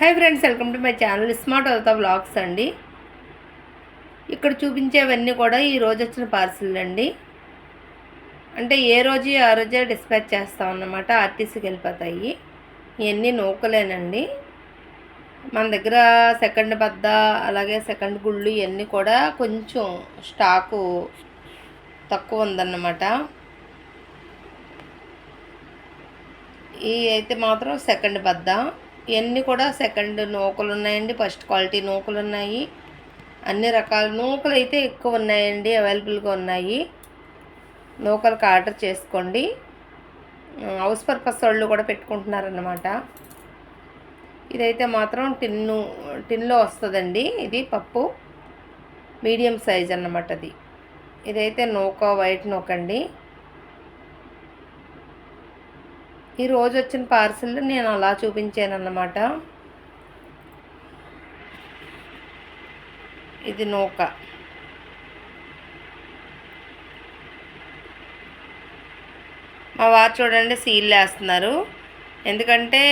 Hi friends welcome to my channel smart అవుతా blogs అండి. ఇక్కడ చూపించేవన్నీ కూడా ఈ రోజు వచ్చిన పార్సిల్ అండి. అంటే ఏ రోజు ఆ రోజే డిస్పాచ్ చేస్తాం అన్నమాట ఆర్టీసీకి వెళ్ళిపోతాయి. ఇవన్నీ నూకలేనండి. మన దగ్గర సెకండ్ బద్ద అలాగే సెకండ్ గుళ్ళు ఇవన్నీ కూడా కొంచెం స్టాకు తక్కువ ఉందన్నమాట. ఈ అయితే మాత్రం సెకండ్ బద్ద. ఇవన్నీ కూడా సెకండ్ నూకలు ఉన్నాయండి ఫస్ట్ క్వాలిటీ నూకలు ఉన్నాయి అన్ని రకాల నూకలు అయితే ఎక్కువ ఉన్నాయండి అవైలబుల్గా ఉన్నాయి. నూకలకు ఆర్డర్ చేసుకోండి. హౌస్ పర్పస్ వాళ్ళు కూడా పెట్టుకుంటున్నారన్నమాట. ఇదైతే మాత్రం టిన్ను టిన్లో వస్తుందండి ఇది పప్పు. మీడియం సైజ్ అన్నమాట అది. ఇదైతే నూక వైట్ నూక ఈరోజు ఈ రోజు వచ్చిన పార్సిల్ నేను అలా చూపించాను అన్నమాట ఇది నూక. మా వారు చూడండి సీల్ వేస్తున్నారు ఎందుకంటే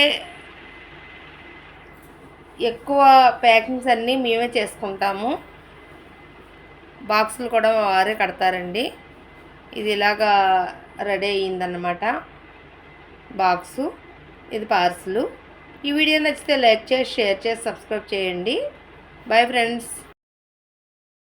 ఎక్కువ ప్యాకింగ్స్ అన్నీ మేమే చేసుకుంటాము. బాక్సులు కూడా మా వారే కడతారండి. ఇది ఇలాగా రెడీ అయ్యిందన్నమాట. బాక్సు ఇది పార్సలు. ఈ వీడియో నచ్చితే లైక్ చేసి షేర్ చేసి సబ్స్క్రైబ్ చేయండి. Bye friends.